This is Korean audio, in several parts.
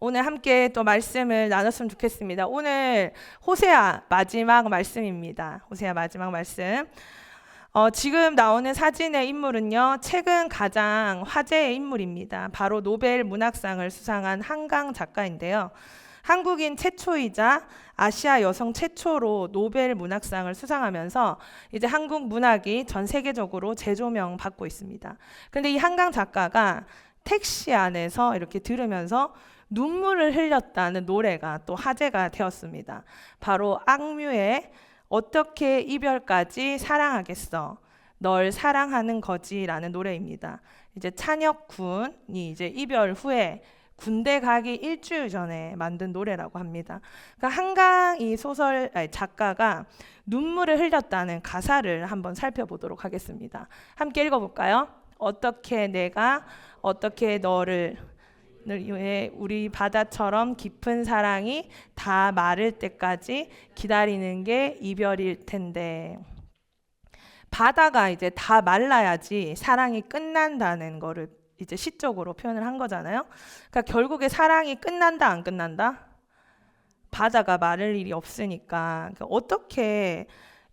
오늘 함께 또 말씀을 나눴으면 좋겠습니다. 오늘 호세아 마지막 말씀입니다. 호세아 마지막 말씀. 어, 지금 나오는 사진의 인물은요, 최근 가장 화제의 인물입니다. 바로 노벨 문학상을 수상한 한강 작가인데요. 한국인 최초이자 아시아 여성 최초로 노벨 문학상을 수상하면서 이제 한국 문학이 전 세계적으로 재조명 받고 있습니다. 근데 이 한강 작가가 택시 안에서 이렇게 들으면서 눈물을 흘렸다는 노래가 또 화제가 되었습니다. 바로 악뮤의 어떻게 이별까지 사랑하겠어? 널 사랑하는 거지라는 노래입니다. 이제 찬혁 군이 이제 이별 후에 군대 가기 일주일 전에 만든 노래라고 합니다. 그러니까 한강 이 소설 아니, 작가가 눈물을 흘렸다는 가사를 한번 살펴보도록 하겠습니다. 함께 읽어볼까요? 어떻게 내가 어떻게 너를 왜 우리 바다처럼 깊은 사랑이 다 마를 때까지 기다리는 게 이별일 텐데 바다가 이제 다 말라야지 사랑이 끝난다는 거를 이제 시적으로 표현을 한 거잖아요. 그러니까 결국에 사랑이 끝난다 안 끝난다? 바다가 마를 일이 없으니까 그러니까 어떻게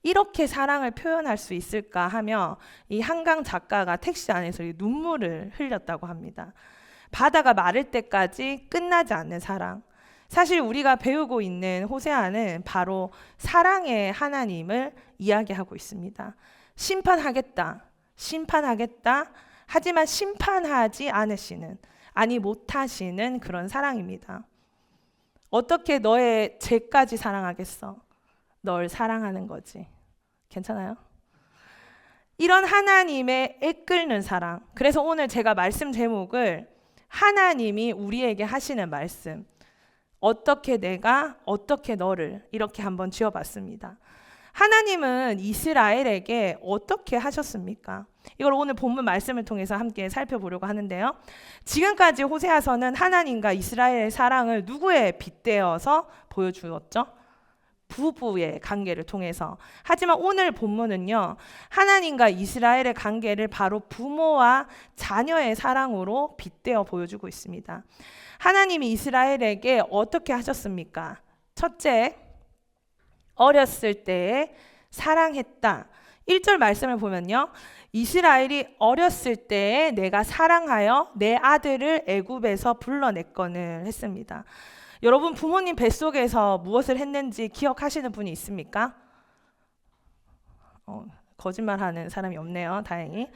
이렇게 사랑을 표현할 수 있을까 하며 이 한강 작가가 택시 안에서 눈물을 흘렸다고 합니다. 바다가 마를 때까지 끝나지 않는 사랑. 사실 우리가 배우고 있는 호세아는 바로 사랑의 하나님을 이야기하고 있습니다. 심판하겠다. 심판하겠다. 하지만 심판하지 않으시는, 아니 못하시는 그런 사랑입니다. 어떻게 너의 죄까지 사랑하겠어? 널 사랑하는 거지. 괜찮아요? 이런 하나님의 애끓는 사랑. 그래서 오늘 제가 말씀 제목을 하나님이 우리에게 하시는 말씀. 어떻게 내가 어떻게 너를 이렇게 한번 지어 봤습니다. 하나님은 이스라엘에게 어떻게 하셨습니까? 이걸 오늘 본문 말씀을 통해서 함께 살펴보려고 하는데요. 지금까지 호세아서는 하나님과 이스라엘의 사랑을 누구에 빗대어서 보여주었죠? 부부의 관계를 통해서. 하지만 오늘 본문은요, 하나님과 이스라엘의 관계를 바로 부모와 자녀의 사랑으로 빗대어 보여주고 있습니다. 하나님이 이스라엘에게 어떻게 하셨습니까? 첫째, 어렸을 때에 사랑했다. 1절 말씀을 보면요. 이스라엘이 어렸을 때에 내가 사랑하여 내 아들을 애굽에서 불러냈거늘 했습니다. 여러분 부모님 뱃속에서 무엇을 했는지 기억하시는 분이 있습니까? 어, 거짓말하는 사람이 없네요. 다행히.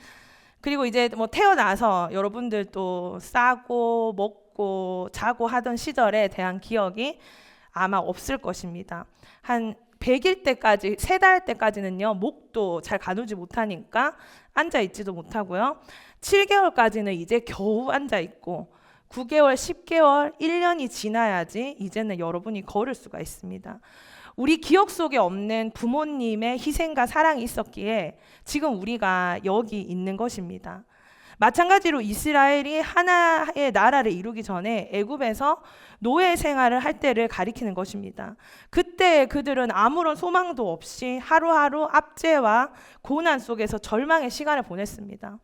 그리고 이제 뭐 태어나서 여러분들 또 싸고 먹고 자고 하던 시절에 대한 기억이 아마 없을 것입니다. 한 100일 때까지 세 달 때까지는요 목도 잘 가누지 못하니까 앉아 있지도 못하고요 7개월까지는 이제 겨우 앉아 있고 9개월, 10개월, 1년이 지나야지 이제는 여러분이 걸을 수가 있습니다. 우리 기억 속에 없는 부모님의 희생과 사랑이 있었기에 지금 우리가 여기 있는 것입니다. 마찬가지로 이스라엘이 하나의 나라를 이루기 전에 애굽에서 노예 생활을 할 때를 가리키는 것입니다. 그때 그들은 아무런 소망도 없이 하루하루 압제와 고난 속에서 절망의 시간을 보냈습니다.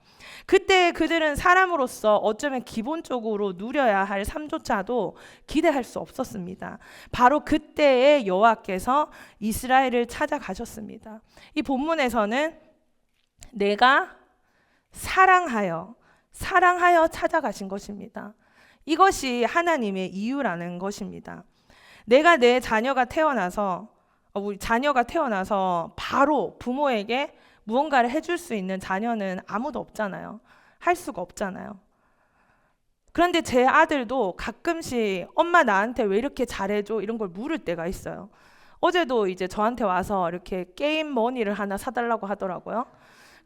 그때 그들은 사람으로서 어쩌면 기본적으로 누려야 할 삶조차도 기대할 수 없었습니다. 바로 그때에 여호와께서 이스라엘을 찾아가셨습니다. 이 본문에서는 내가 사랑하여 사랑하여 찾아가신 것입니다. 이것이 하나님의 이유라는 것입니다. 내가 내 자녀가 태어나서 어, 우리 자녀가 태어나서 바로 부모에게 무언가를 해줄 수 있는 자녀는 아무도 없잖아요. 할 수가 없잖아요. 그런데 제 아들도 가끔씩 엄마 나한테 왜 이렇게 잘해줘 이런 걸 물을 때가 있어요. 어제도 이제 저한테 와서 이렇게 게임 머니를 하나 사달라고 하더라고요.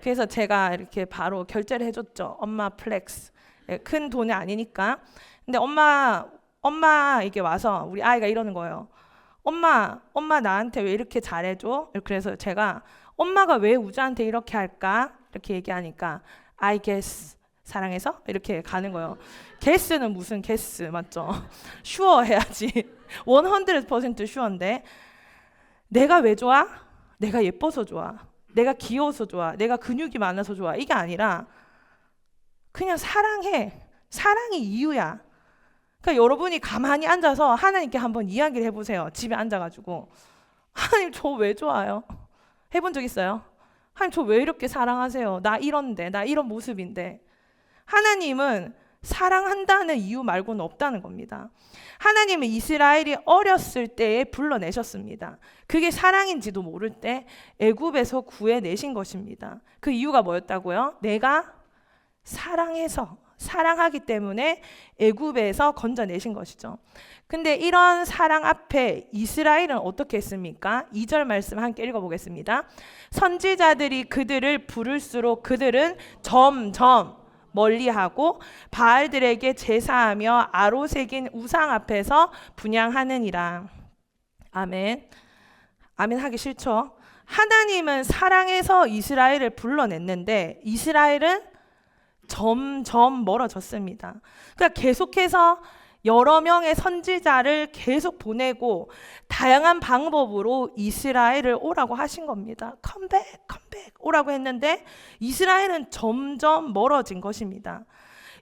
그래서 제가 이렇게 바로 결제를 해줬죠. 엄마 플렉스. 예, 큰 돈이 아니니까. 근데 엄마, 엄마 이게 와서 우리 아이가 이러는 거예요. 엄마, 엄마 나한테 왜 이렇게 잘해줘? 그래서 제가 엄마가 왜 우주한테 이렇게 할까? 이렇게 얘기하니까 I guess 사랑해서 이렇게 가는 거예요. guess는 무슨 guess 맞죠? sure 해야지. 100% sure인데 내가 왜 좋아? 내가 예뻐서 좋아. 내가 귀여워서 좋아. 내가 근육이 많아서 좋아. 이게 아니라 그냥 사랑해. 사랑이 이유야. 그러니까 여러분이 가만히 앉아서 하나님께 한번 이야기를 해보세요. 집에 앉아가지고 하나님 저 왜 좋아요? 해본 적 있어요? 하나님 저 왜 이렇게 사랑하세요? 나 이런데 나 이런 모습인데 하나님은 사랑한다는 이유 말고는 없다는 겁니다. 하나님은 이스라엘이 어렸을 때에 불러내셨습니다. 그게 사랑인지도 모를 때 애굽에서 구해내신 것입니다. 그 이유가 뭐였다고요? 내가 사랑해서 사랑하기 때문에 애굽에서 건져내신 것이죠. 근데 이런 사랑 앞에 이스라엘은 어떻게 했습니까? 2절 말씀 함께 읽어 보겠습니다. 선지자들이 그들을 부를수록 그들은 점점 멀리하고 바알들에게 제사하며 아로새긴 우상 앞에서 분양하느니라. 아멘. 아멘 하기 싫죠. 하나님은 사랑해서 이스라엘을 불러냈는데 이스라엘은 점점 멀어졌습니다. 그러니까 계속해서 여러 명의 선지자를 계속 보내고 다양한 방법으로 이스라엘을 오라고 하신 겁니다. 컴백, 컴백 오라고 했는데 이스라엘은 점점 멀어진 것입니다.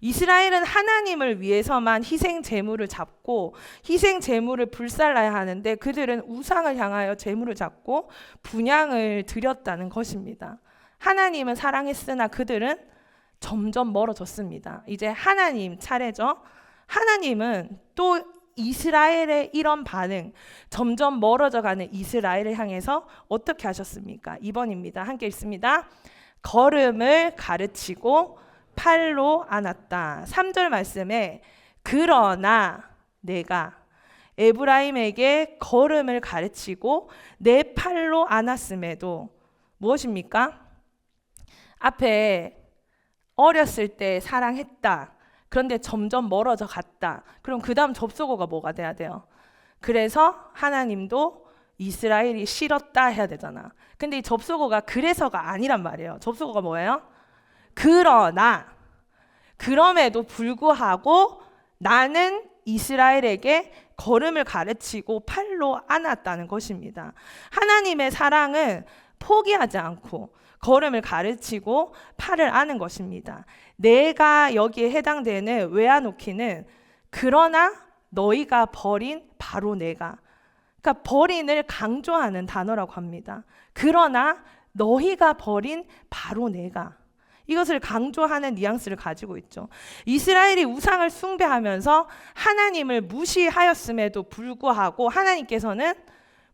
이스라엘은 하나님을 위해서만 희생 제물을 잡고 희생 제물을 불살라야 하는데 그들은 우상을 향하여 제물을 잡고 분양을 드렸다는 것입니다. 하나님은 사랑했으나 그들은 점점 멀어졌습니다. 이제 하나님 차례죠. 하나님은 또 이스라엘의 이런 반응, 점점 멀어져 가는 이스라엘을 향해서 어떻게 하셨습니까? 2번입니다. 함께 읽습니다. 걸음을 가르치고 팔로 안았다. 3절 말씀에 그러나 내가 에브라임에게 걸음을 가르치고 내 팔로 안았음에도 무엇입니까? 앞에 어렸을 때 사랑했다. 그런데 점점 멀어져 갔다. 그럼 그 다음 접속어가 뭐가 돼야 돼요? 그래서 하나님도 이스라엘이 싫었다 해야 되잖아. 근데 이 접속어가 그래서가 아니란 말이에요. 접속어가 뭐예요? 그러나 그럼에도 불구하고 나는 이스라엘에게 걸음을 가르치고 팔로 안았다는 것입니다. 하나님의 사랑은 포기하지 않고 걸음을 가르치고 팔을 아는 것입니다. 내가 여기에 해당되는 외아놓기는 그러나 너희가 버린 바로 내가 그러니까 버린을 강조하는 단어라고 합니다. 그러나 너희가 버린 바로 내가 이것을 강조하는 뉘앙스를 가지고 있죠. 이스라엘이 우상을 숭배하면서 하나님을 무시하였음에도 불구하고 하나님께서는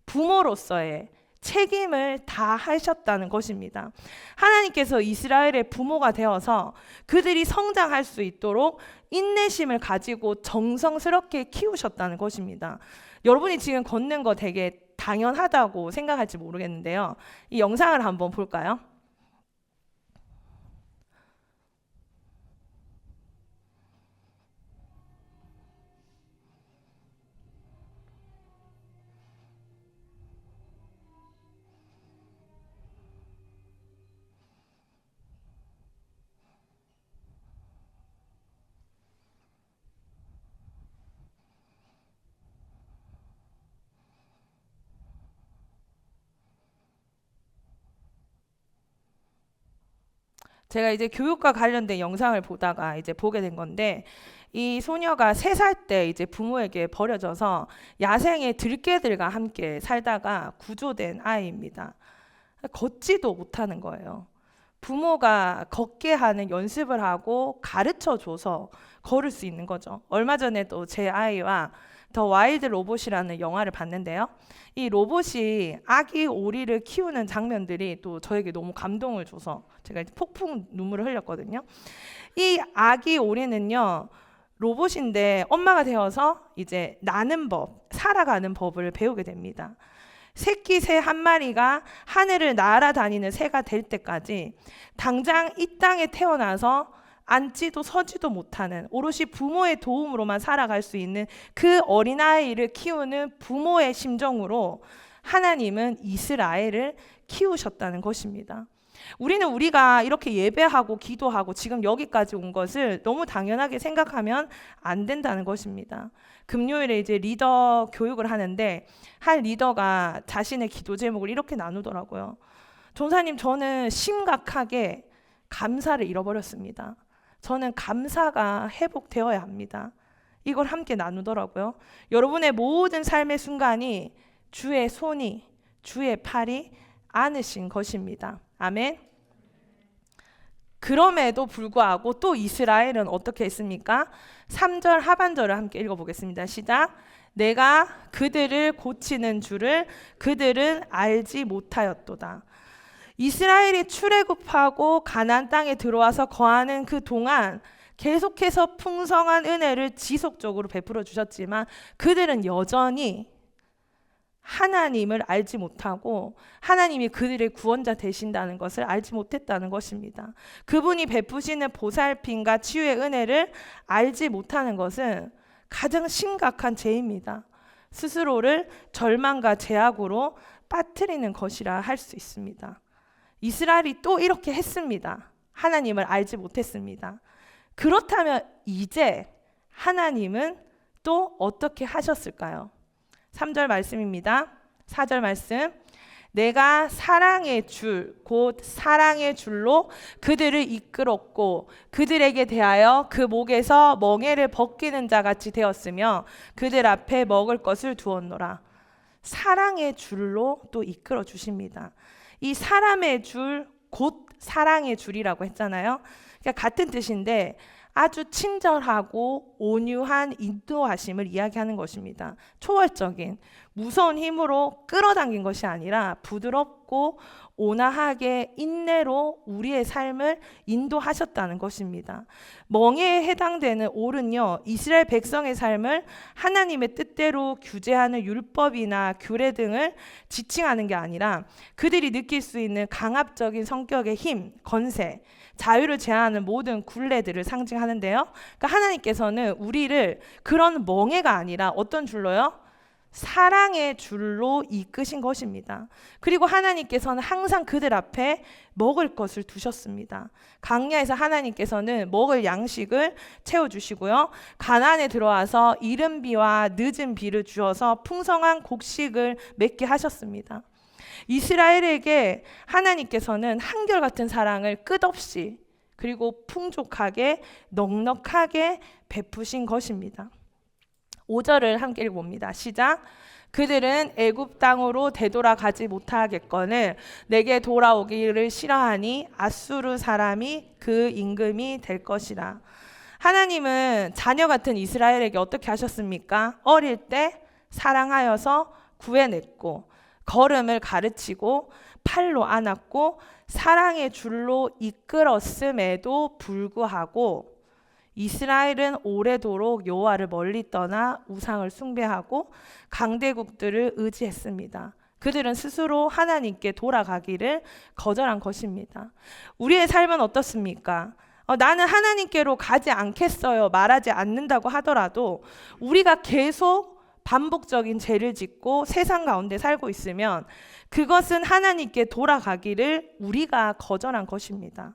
부모로서의 책임을 다 하셨다는 것입니다. 하나님께서 이스라엘의 부모가 되어서 그들이 성장할 수 있도록 인내심을 가지고 정성스럽게 키우셨다는 것입니다. 여러분이 지금 걷는 거 되게 당연하다고 생각할지 모르겠는데요. 이 영상을 한번 볼까요? 제가 이제 교육과 관련된 영상을 보다가 이제 보게 된 건데 이 소녀가 세 살 때 이제 부모에게 버려져서 야생의 들개들과 함께 살다가 구조된 아이입니다. 걷지도 못하는 거예요. 부모가 걷게 하는 연습을 하고 가르쳐 줘서 걸을 수 있는 거죠. 얼마 전에도 제 아이와 더 와일드 로봇이라는 영화를 봤는데요. 이 로봇이 아기 오리를 키우는 장면들이 또 저에게 너무 감동을 줘서 제가 폭풍 눈물을 흘렸거든요. 이 아기 오리는요. 로봇인데 엄마가 되어서 이제 나는 법, 살아가는 법을 배우게 됩니다. 새끼 새 한 마리가 하늘을 날아다니는 새가 될 때까지 당장 이 땅에 태어나서 앉지도 서지도 못하는 오롯이 부모의 도움으로만 살아갈 수 있는 그 어린아이를 키우는 부모의 심정으로 하나님은 이스라엘을 키우셨다는 것입니다. 우리는 우리가 이렇게 예배하고 기도하고 지금 여기까지 온 것을 너무 당연하게 생각하면 안 된다는 것입니다. 금요일에 이제 리더 교육을 하는데 한 리더가 자신의 기도 제목을 이렇게 나누더라고요. 전사님, 저는 심각하게 감사를 잃어버렸습니다. 저는 감사가 회복되어야 합니다. 이걸 함께 나누더라고요. 여러분의 모든 삶의 순간이 주의 손이 주의 팔이 안으신 것입니다. 아멘. 그럼에도 불구하고 또 이스라엘은 어떻게 했습니까? 3절 하반절을 함께 읽어보겠습니다. 시작. 내가 그들을 고치는 줄을 그들은 알지 못하였도다. 이스라엘이 출애굽하고 가나안 땅에 들어와서 거하는 그 동안 계속해서 풍성한 은혜를 지속적으로 베풀어 주셨지만 그들은 여전히 하나님을 알지 못하고 하나님이 그들의 구원자 되신다는 것을 알지 못했다는 것입니다. 그분이 베푸시는 보살핌과 치유의 은혜를 알지 못하는 것은 가장 심각한 죄입니다. 스스로를 절망과 제약으로 빠뜨리는 것이라 할 수 있습니다. 이스라엘이 또 이렇게 했습니다. 하나님을 알지 못했습니다. 그렇다면 이제 하나님은 또 어떻게 하셨을까요? 3절 말씀입니다. 4절 말씀. 내가 사랑의 줄, 곧 사랑의 줄로 그들을 이끌었고 그들에게 대하여 그 목에서 멍에를 벗기는 자 같이 되었으며 그들 앞에 먹을 것을 두었노라. 사랑의 줄로 또 이끌어 주십니다. 이 사람의 줄, 곧 사랑의 줄이라고 했잖아요. 그러니까 같은 뜻인데 아주 친절하고 온유한 인도하심을 이야기하는 것입니다. 초월적인 무서운 힘으로 끌어당긴 것이 아니라 부드럽고 온화하게 인내로 우리의 삶을 인도하셨다는 것입니다. 멍에에 해당되는 올은요, 이스라엘 백성의 삶을 하나님의 뜻대로 규제하는 율법이나 규례 등을 지칭하는 게 아니라 그들이 느낄 수 있는 강압적인 성격의 힘, 건세, 자유를 제한하는 모든 굴레들을 상징하는데요. 그러니까 하나님께서는 우리를 그런 멍해가 아니라 어떤 줄로요? 사랑의 줄로 이끄신 것입니다. 그리고 하나님께서는 항상 그들 앞에 먹을 것을 두셨습니다. 강야에서 하나님께서는 먹을 양식을 채워 주시고요. 가나안에 들어와서 이른 비와 늦은 비를 주어서 풍성한 곡식을 맺게 하셨습니다. 이스라엘에게 하나님께서는 한결같은 사랑을 끝없이 그리고 풍족하게 넉넉하게 베푸신 것입니다. 5절을 함께 읽어봅니다. 시작. 그들은 애굽 땅으로 되돌아가지 못하겠거늘 내게 돌아오기를 싫어하니 아수르 사람이 그 임금이 될 것이라. 하나님은 자녀 같은 이스라엘에게 어떻게 하셨습니까? 어릴 때 사랑하여서 구해냈고 걸음을 가르치고 팔로 안았고 사랑의 줄로 이끌었음에도 불구하고 이스라엘은 오래도록 여호와를 멀리 떠나 우상을 숭배하고 강대국들을 의지했습니다. 그들은 스스로 하나님께 돌아가기를 거절한 것입니다. 우리의 삶은 어떻습니까? 어, 나는 하나님께로 가지 않겠어요. 말하지 않는다고 하더라도 우리가 계속 반복적인 죄를 짓고 세상 가운데 살고 있으면 그것은 하나님께 돌아가기를 우리가 거절한 것입니다.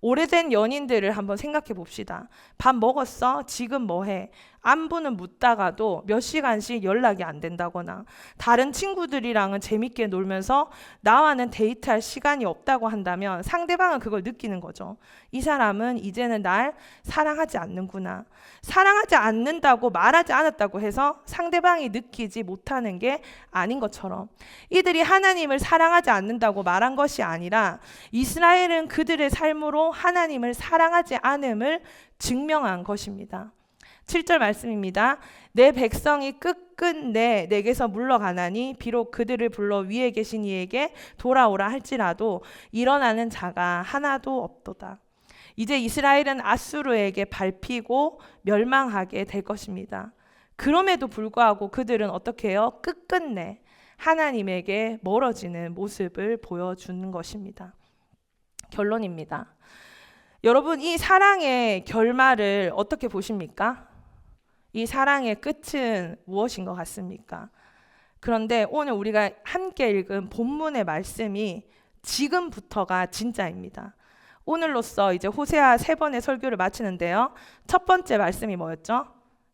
오래된 연인들을 한번 생각해 봅시다. 밥 먹었어? 지금 뭐 해? 안부는 묻다가도 몇 시간씩 연락이 안 된다거나 다른 친구들이랑은 재밌게 놀면서 나와는 데이트할 시간이 없다고 한다면 상대방은 그걸 느끼는 거죠. 이 사람은 이제는 날 사랑하지 않는구나. 사랑하지 않는다고 말하지 않았다고 해서 상대방이 느끼지 못하는 게 아닌 것처럼 이들이 하나님을 사랑하지 않는다고 말한 것이 아니라 이스라엘은 그들의 삶으로 하나님을 사랑하지 않음을 증명한 것입니다. 7절 말씀입니다. 내 백성이 끝끝내 내게서 물러가나니 비록 그들을 불러 위에 계신 이에게 돌아오라 할지라도 일어나는 자가 하나도 없도다. 이제 이스라엘은 아수르에게 밟히고 멸망하게 될 것입니다. 그럼에도 불구하고 그들은 어떻게 해요? 끝끝내 하나님에게 멀어지는 모습을 보여주는 것입니다. 결론입니다. 여러분, 이 사랑의 결말을 어떻게 보십니까? 이 사랑의 끝은 무엇인 것 같습니까? 그런데 오늘 우리가 함께 읽은 본문의 말씀이 지금부터가 진짜입니다. 오늘로써 이제 호세아 세 번의 설교를 마치는데요. 첫 번째 말씀이 뭐였죠?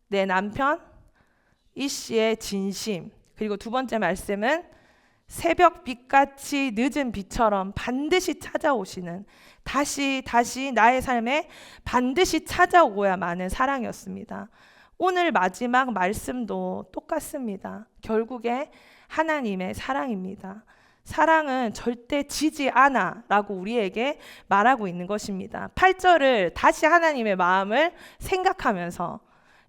내 남편 이 씨의 진심. 그리고 두 번째 말씀은 새벽 빛같이 늦은 비처럼 반드시 찾아오시는 다시 다시 나의 삶에 반드시 찾아오고야 마는 사랑이었습니다. 오늘 마지막 말씀도 똑같습니다. 결국에 하나님의 사랑입니다. 사랑은 절대 지지 않아 라고 우리에게 말하고 있는 것입니다. 8절을 다시 하나님의 마음을 생각하면서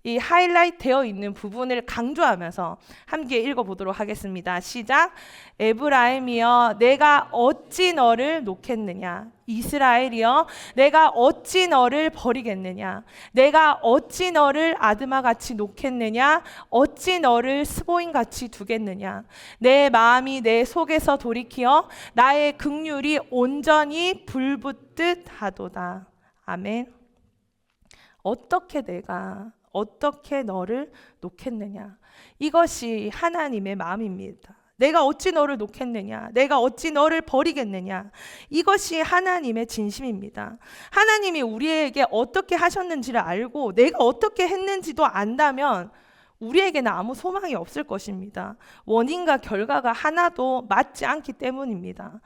이 하이라이트 되어 있는 부분을 강조하면서 함께 읽어보도록 하겠습니다. 시작. 에브라임이여, 내가 어찌 너를 놓겠느냐? 이스라엘이여, 내가 어찌 너를 버리겠느냐? 내가 어찌 너를 아드마 같이 놓겠느냐? 어찌 너를 스보인 같이 두겠느냐? 내 마음이 내 속에서 돌이키어 나의 극률이 온전히 불붙듯 하도다. 아멘. 어떻게 내가 어떻게 너를 놓겠느냐. 이것이 하나님의 마음입니다. 내가 어찌 너를 놓겠느냐? 내가 어찌 너를 버리겠느냐? 이것이 하나님의 진심입니다. 하나님이 우리에게 어떻게 하셨는지를 알고 내가 어떻게 했는지도 안다면 우리에게는 아무 소망이 없을 것입니다. 원인과 결과가 하나도 맞지 않기 때문입니다.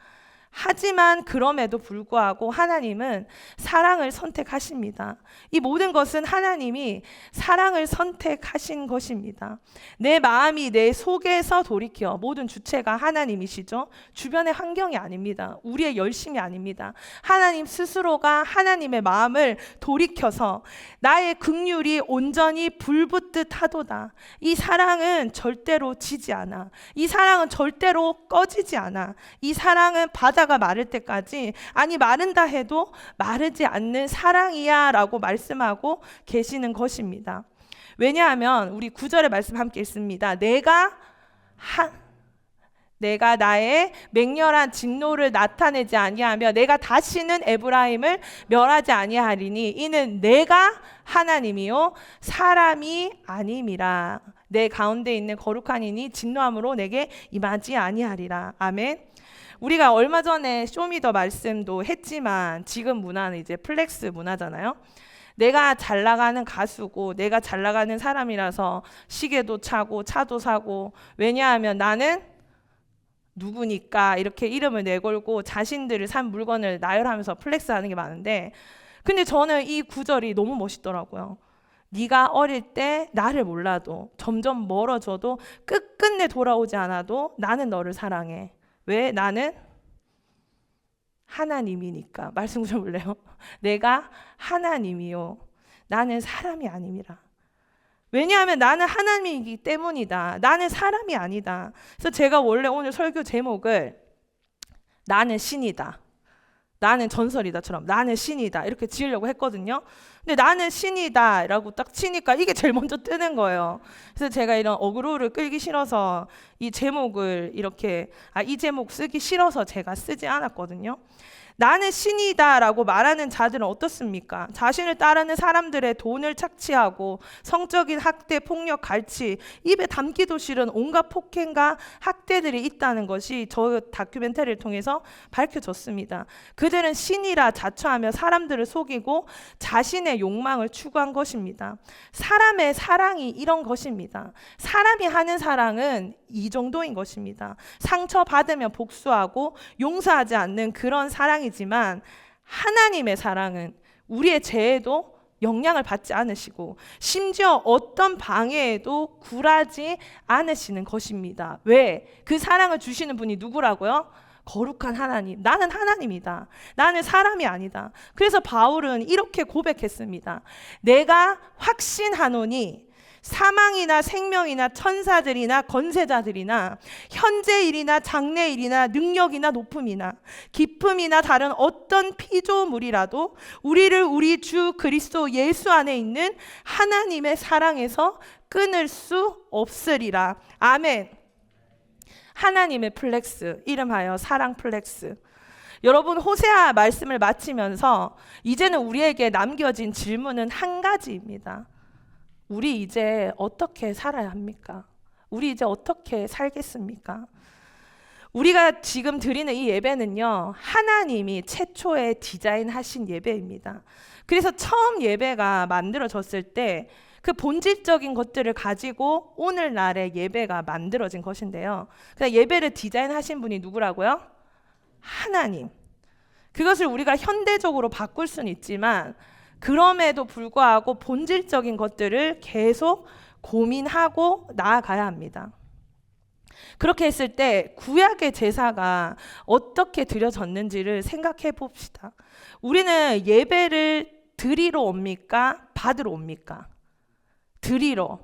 하지만 그럼에도 불구하고 하나님은 사랑을 선택하십니다. 이 모든 것은 하나님이 사랑을 선택하신 것입니다. 내 마음이 내 속에서 돌이켜 모든 주체가 하나님이시죠. 주변의 환경이 아닙니다. 우리의 열심이 아닙니다. 하나님 스스로가 하나님의 마음을 돌이켜서 나의 극률이 온전히 불붙듯 하도다. 이 사랑은 절대로 지지 않아. 이 사랑은 절대로 꺼지지 않아. 이 사랑은 바다 바다가 마를 때까지 아니 마른다 해도 마르지 않는 사랑이야라고 말씀하고 계시는 것입니다. 왜냐하면 우리 구절의 말씀 함께 읽습니다. 내가 한 내가 나의 맹렬한 진노를 나타내지 아니하며 내가 다시는 에브라임을 멸하지 아니하리니 이는 내가 하나님이요 사람이 아님이라 내 가운데 있는 거룩한 이니 진노함으로 내게 임하지 아니하리라 아멘. 우리가 얼마 전에 쇼미더 말씀도 했지만 지금 문화는 이제 플렉스 문화잖아요. 내가 잘 나가는 가수고 내가 잘 나가는 사람이라서 시계도 차고 차도 사고 왜냐하면 나는 누구니까 이렇게 이름을 내걸고 자신들을 산 물건을 나열하면서 플렉스 하는 게 많은데 근데 저는 이 구절이 너무 멋있더라고요. 네가 어릴 때 나를 몰라도 점점 멀어져도 끝끝내 돌아오지 않아도 나는 너를 사랑해. 왜 나는 하나님이니까 말씀 좀 볼래요? 내가 하나님이요. 나는 사람이 아님이라. 왜냐하면 나는 하나님이기 때문이다. 나는 사람이 아니다. 그래서 제가 원래 오늘 설교 제목을 나는 신이다. 나는 전설이다처럼 나는 신이다 이렇게 지으려고 했거든요. 근데 나는 신이다라고 딱 치니까 이게 제일 먼저 뜨는 거예요. 그래서 제가 이런 어그로를 끌기 싫어서 이 제목을 이렇게 아 이 제목 쓰기 싫어서 제가 쓰지 않았거든요. 나는 신이다라고 말하는 자들은 어떻습니까? 자신을 따르는 사람들의 돈을 착취하고 성적인 학대, 폭력, 갈취, 입에 담기도 싫은 온갖 폭행과 학대들이 있다는 것이 저 다큐멘터리를 통해서 밝혀졌습니다. 그들은 신이라 자처하며 사람들을 속이고 자신의 욕망을 추구한 것입니다. 사람의 사랑이 이런 것입니다. 사람이 하는 사랑은 이 정도인 것입니다. 상처받으면 복수하고 용서하지 않는 그런 사랑이지만 하나님의 사랑은 우리의 죄에도 영향을 받지 않으시고 심지어 어떤 방해에도 굴하지 않으시는 것입니다. 왜? 그 사랑을 주시는 분이 누구라고요? 거룩한 하나님. 나는 하나님이다. 나는 사람이 아니다. 그래서 바울은 이렇게 고백했습니다. 내가 확신하노니 사망이나 생명이나 천사들이나 건세자들이나 현재 일이나 장래 일이나 능력이나 높음이나 기쁨이나 다른 어떤 피조물이라도 우리를 우리 주 그리스도 예수 안에 있는 하나님의 사랑에서 끊을 수 없으리라. 아멘. 하나님의 플렉스 이름하여 사랑 플렉스. 여러분 호세아 말씀을 마치면서 이제는 우리에게 남겨진 질문은 한 가지입니다. 우리 이제 어떻게 살아야 합니까? 우리 이제 어떻게 살겠습니까? 우리가 지금 드리는 이 예배는요, 하나님이 최초에 디자인하신 예배입니다. 그래서 처음 예배가 만들어졌을 때 그 본질적인 것들을 가지고 오늘날의 예배가 만들어진 것인데요. 그냥 예배를 디자인하신 분이 누구라고요? 하나님. 그것을 우리가 현대적으로 바꿀 수는 있지만 그럼에도 불구하고 본질적인 것들을 계속 고민하고 나아가야 합니다. 그렇게 했을 때 구약의 제사가 어떻게 드려졌는지를 생각해 봅시다. 우리는 예배를 드리러 옵니까? 받으러 옵니까? 드리러.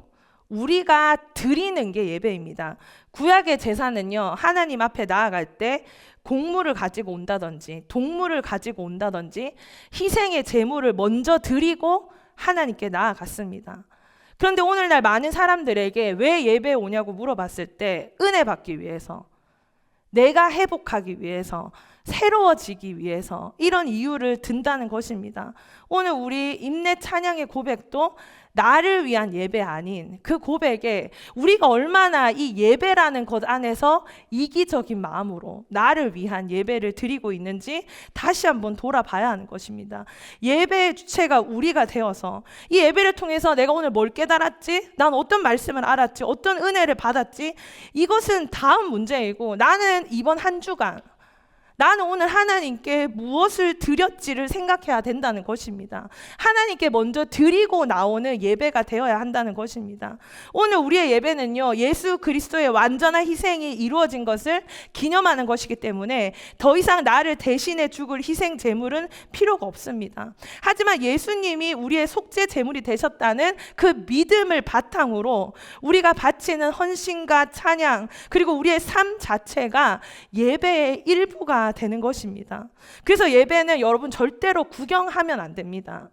우리가 드리는 게 예배입니다. 구약의 제사는요, 하나님 앞에 나아갈 때 곡물을 가지고 온다든지, 동물을 가지고 온다든지, 희생의 제물을 먼저 드리고 하나님께 나아갔습니다. 그런데 오늘날 많은 사람들에게 왜 예배에 오냐고 물어봤을 때 은혜 받기 위해서, 내가 회복하기 위해서, 새로워지기 위해서 이런 이유를 든다는 것입니다. 오늘 우리 임내 찬양의 고백도 나를 위한 예배 아닌 그 고백에 우리가 얼마나 이 예배라는 것 안에서 이기적인 마음으로 나를 위한 예배를 드리고 있는지 다시 한번 돌아봐야 하는 것입니다. 예배의 주체가 우리가 되어서 이 예배를 통해서 내가 오늘 뭘 깨달았지? 난 어떤 말씀을 알았지? 어떤 은혜를 받았지? 이것은 다음 문제이고 나는 이번 한 주간 나는 오늘 하나님께 무엇을 드렸지를 생각해야 된다는 것입니다. 하나님께 먼저 드리고 나오는 예배가 되어야 한다는 것입니다. 오늘 우리의 예배는요, 예수 그리스도의 완전한 희생이 이루어진 것을 기념하는 것이기 때문에 더 이상 나를 대신해 죽을 희생 제물은 필요가 없습니다. 하지만 예수님이 우리의 속죄 제물이 되셨다는 그 믿음을 바탕으로 우리가 바치는 헌신과 찬양, 그리고 우리의 삶 자체가 예배의 일부가 되는 것입니다. 그래서 예배는 여러분 절대로 구경하면 안 됩니다.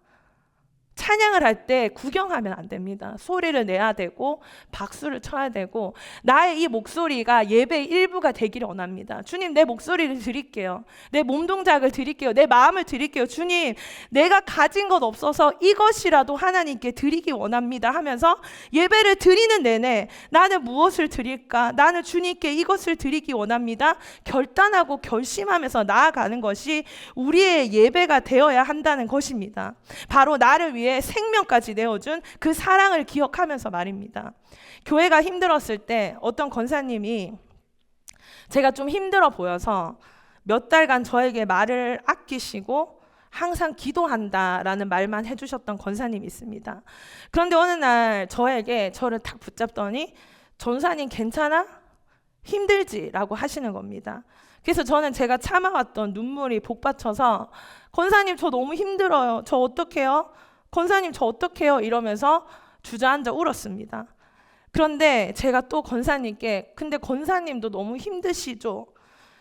찬양을 할 때 구경하면 안 됩니다. 소리를 내야 되고 박수를 쳐야 되고 나의 이 목소리가 예배의 일부가 되기를 원합니다. 주님 내 목소리를 드릴게요. 내 몸 동작을 드릴게요. 내 마음을 드릴게요. 주님 내가 가진 것 없어서 이것이라도 하나님께 드리기 원합니다 하면서 예배를 드리는 내내 나는 무엇을 드릴까? 나는 주님께 이것을 드리기 원합니다. 결단하고 결심하면서 나아가는 것이 우리의 예배가 되어야 한다는 것입니다. 바로 나를 위해 생명까지 내어준 그 사랑을 기억하면서 말입니다. 교회가 힘들었을 때 어떤 권사님이 제가 좀 힘들어 보여서 몇 달간 저에게 말을 아끼시고 항상 기도한다라는 말만 해주셨던 권사님이 있습니다. 그런데 어느 날 저에게 저를 탁 붙잡더니 전사님 괜찮아? 힘들지라고 하시는 겁니다. 그래서 저는 제가 참아왔던 눈물이 복받쳐서 권사님 저 너무 힘들어요. 저 어떡해요? 권사님 저 어떡해요? 이러면서 주저앉아 울었습니다. 그런데 제가 또 권사님께 근데 권사님도 너무 힘드시죠?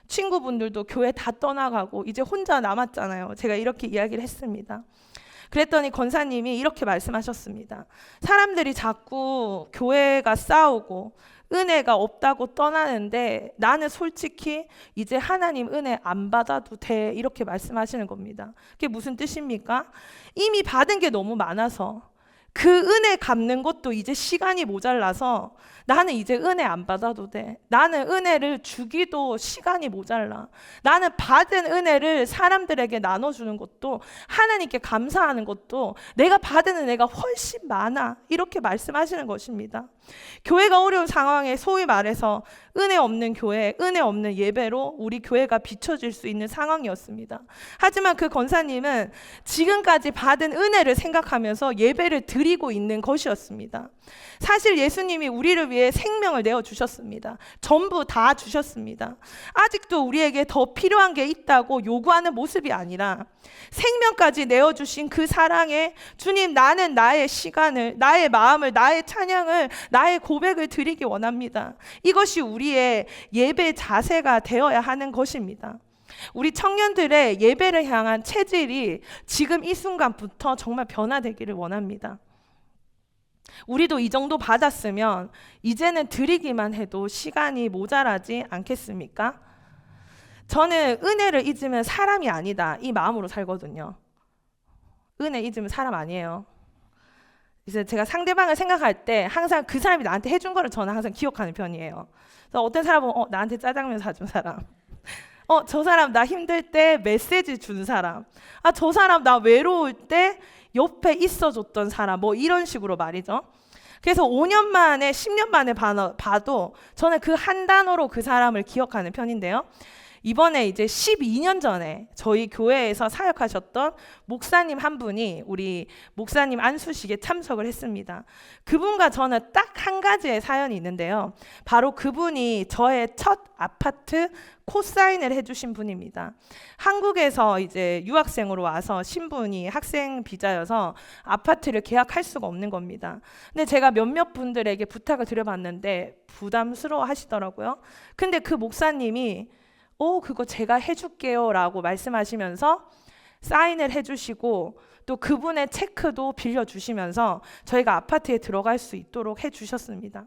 친구분들도 교회 다 떠나가고 이제 혼자 남았잖아요. 제가 이렇게 이야기를 했습니다. 그랬더니 권사님이 이렇게 말씀하셨습니다. 사람들이 자꾸 교회가 싸우고 은혜가 없다고 떠나는데 나는 솔직히 이제 하나님 은혜 안 받아도 돼 이렇게 말씀하시는 겁니다. 그게 무슨 뜻입니까? 이미 받은 게 너무 많아서 그 은혜 갚는 것도 이제 시간이 모자라서 나는 이제 은혜 안 받아도 돼. 나는 은혜를 주기도 시간이 모자라. 나는 받은 은혜를 사람들에게 나눠주는 것도 하나님께 감사하는 것도 내가 받은 은혜가 훨씬 많아. 이렇게 말씀하시는 것입니다. 교회가 어려운 상황에 소위 말해서 은혜 없는 교회, 은혜 없는 예배로 우리 교회가 비춰질 수 있는 상황이었습니다. 하지만 그 권사님은 지금까지 받은 은혜를 생각하면서 예배를 드리고 있는 것이었습니다. 사실 예수님이 우리를 위해 생명을 내어 주셨습니다. 전부 다 주셨습니다. 아직도 우리에게 더 필요한 게 있다고 요구하는 모습이 아니라 생명까지 내어 주신 그 사랑에 주님 나는 나의 시간을 나의 마음을 나의 찬양을 나의 고백을 드리기 원합니다. 이것이 우리 의 예배 자세가 되어야 하는 것입니다. 우리 청년들의 예배를 향한 체질이 지금 이 순간부터 정말 변화되기를 원합니다. 우리도 이 정도 받았으면 이제는 드리기만 해도 시간이 모자라지 않겠습니까? 저는 은혜를 잊으면 사람이 아니다 이 마음으로 살거든요. 은혜 잊으면 사람 아니에요. 이제 제가 상대방을 생각할 때 항상 그 사람이 나한테 해준 거를 저는 항상 기억하는 편이에요. 그래서 어떤 사람은 어, 나한테 짜장면 사준 사람. 어, 저 사람 나 힘들 때 메시지 준 사람. 아, 저 사람 나 외로울 때 옆에 있어 줬던 사람. 뭐 이런 식으로 말이죠. 그래서 5년 만에, 10년 만에 봐도 저는 그 한 단어로 그 사람을 기억하는 편인데요. 이번에 이제 12년 전에 저희 교회에서 사역하셨던 목사님 한 분이 우리 목사님 안수식에 참석을 했습니다. 그분과 저는 딱 한 가지의 사연이 있는데요. 바로 그분이 저의 첫 아파트 코사인을 해주신 분입니다. 한국에서 이제 유학생으로 와서 신분이 학생 비자여서 아파트를 계약할 수가 없는 겁니다. 근데 제가 몇몇 분들에게 부탁을 드려봤는데 부담스러워 하시더라고요. 근데 그 목사님이 오, 그거 제가 해줄게요 라고 말씀하시면서 사인을 해주시고 또 그분의 체크도 빌려주시면서 저희가 아파트에 들어갈 수 있도록 해주셨습니다.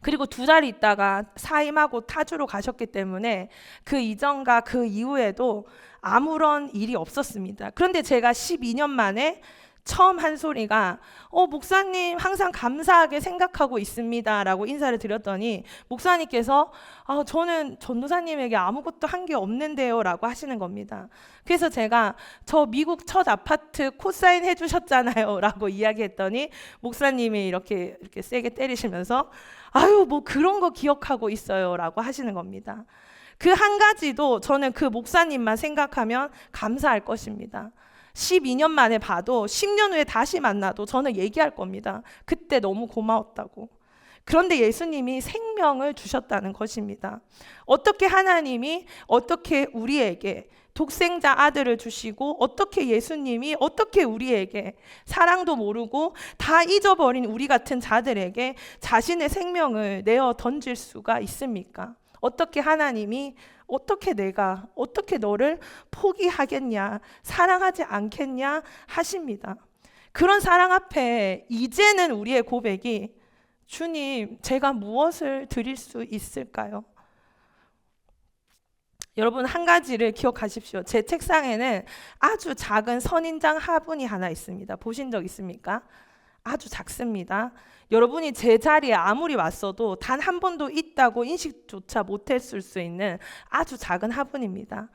그리고 두 달 있다가 사임하고 타주로 가셨기 때문에 그 이전과 그 이후에도 아무런 일이 없었습니다. 그런데 제가 12년 만에 처음 한 소리가 어 목사님 항상 감사하게 생각하고 있습니다라고 인사를 드렸더니 목사님께서 아 저는 전도사님에게 아무것도 한 게 없는데요라고 하시는 겁니다. 그래서 제가 저 미국 첫 아파트 코사인 해 주셨잖아요라고 이야기했더니 목사님이 이렇게 이렇게 세게 때리시면서 아유 뭐 그런 거 기억하고 있어요라고 하시는 겁니다. 그 한 가지도 저는 그 목사님만 생각하면 감사할 것입니다. 12년 만에 봐도 10년 후에 다시 만나도 저는 얘기할 겁니다. 그때 너무 고마웠다고. 그런데 예수님이 생명을 주셨다는 것입니다. 어떻게 하나님이 어떻게 우리에게 독생자 아들을 주시고 어떻게 예수님이 어떻게 우리에게 사랑도 모르고 다 잊어버린 우리 같은 자들에게 자신의 생명을 내어 던질 수가 있습니까? 어떻게 하나님이 어떻게 내가 어떻게 너를 포기하겠냐 사랑하지 않겠냐 하십니다. 그런 사랑 앞에 이제는 우리의 고백이 주님 제가 무엇을 드릴 수 있을까요? 여러분 한 가지를 기억하십시오. 제 책상에는 아주 작은 선인장 화분이 하나 있습니다. 보신 적 있습니까? 아주 작습니다. 여러분이 제 자리에 아무리 왔어도 단 한 번도 있다고 인식조차 못했을 수 있는 아주 작은 화분입니다.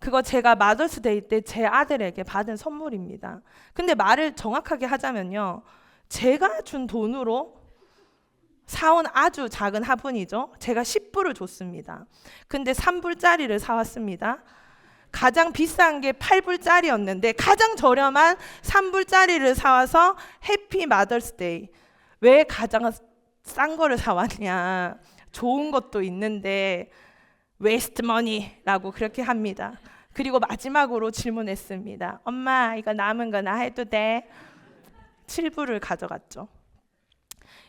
그거 제가 마더스데이 때 제 아들에게 받은 선물입니다. 근데 말을 정확하게 하자면요. 제가 준 돈으로 사온 아주 작은 화분이죠. 제가 10불을 줬습니다. 근데 3불짜리를 사왔습니다. 가장 비싼 게 8불짜리였는데 가장 저렴한 3불짜리를 사와서 해피 마더스데이. 왜 가장 싼 거를 사왔냐? 좋은 것도 있는데 웨스트 머니라고 그렇게 합니다. 그리고 마지막으로 질문했습니다. 엄마, 이거 남은 거 나 해도 돼? 7불을 가져갔죠.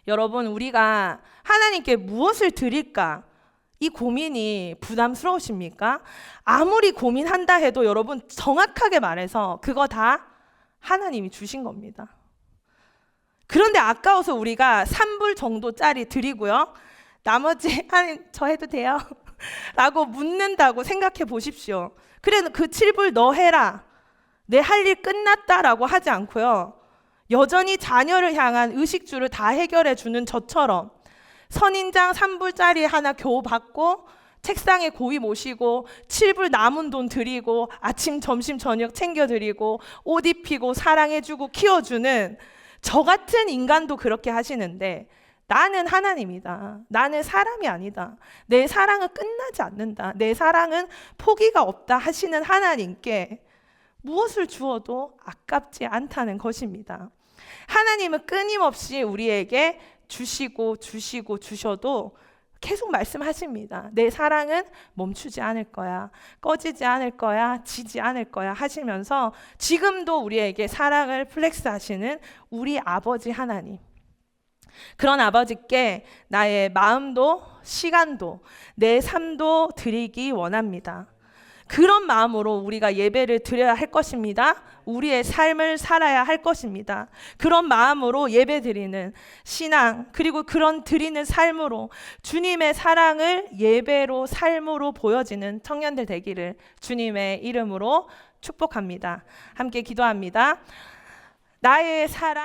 여러분, 우리가 하나님께 무엇을 드릴까? 이 고민이 부담스러우십니까? 아무리 고민한다 해도 여러분 정확하게 말해서 그거 다 하나님이 주신 겁니다. 그런데 아까워서 우리가 3불 정도짜리 드리고요. 나머지 하나님 저 해도 돼요? 라고 묻는다고 생각해 보십시오. 그래 그 7불 너 해라. 내 할 일 끝났다라고 하지 않고요. 여전히 자녀를 향한 의식주를 다 해결해 주는 저처럼 선인장 3불짜리 하나 겨우 받고 책상에 고이 모시고 7불 남은 돈 드리고 아침 점심 저녁 챙겨 드리고 옷 입히고 사랑해 주고 키워 주는 저 같은 인간도 그렇게 하시는데 나는 하나님이다. 나는 사람이 아니다. 내 사랑은 끝나지 않는다. 내 사랑은 포기가 없다 하시는 하나님께 무엇을 주어도 아깝지 않다는 것입니다. 하나님은 끊임없이 우리에게 주시고 주시고 주셔도 계속 말씀하십니다. 내 사랑은 멈추지 않을 거야. 꺼지지 않을 거야. 지지 않을 거야. 하시면서 지금도 우리에게 사랑을 플렉스 하시는 우리 아버지 하나님. 그런 아버지께 나의 마음도 시간도 내 삶도 드리기 원합니다. 그런 마음으로 우리가 예배를 드려야 할 것입니다. 우리의 삶을 살아야 할 것입니다. 그런 마음으로 예배 드리는 신앙, 그리고 그런 드리는 삶으로 주님의 사랑을 예배로 삶으로 보여지는 청년들 되기를 주님의 이름으로 축복합니다. 함께 기도합니다. 나의 사랑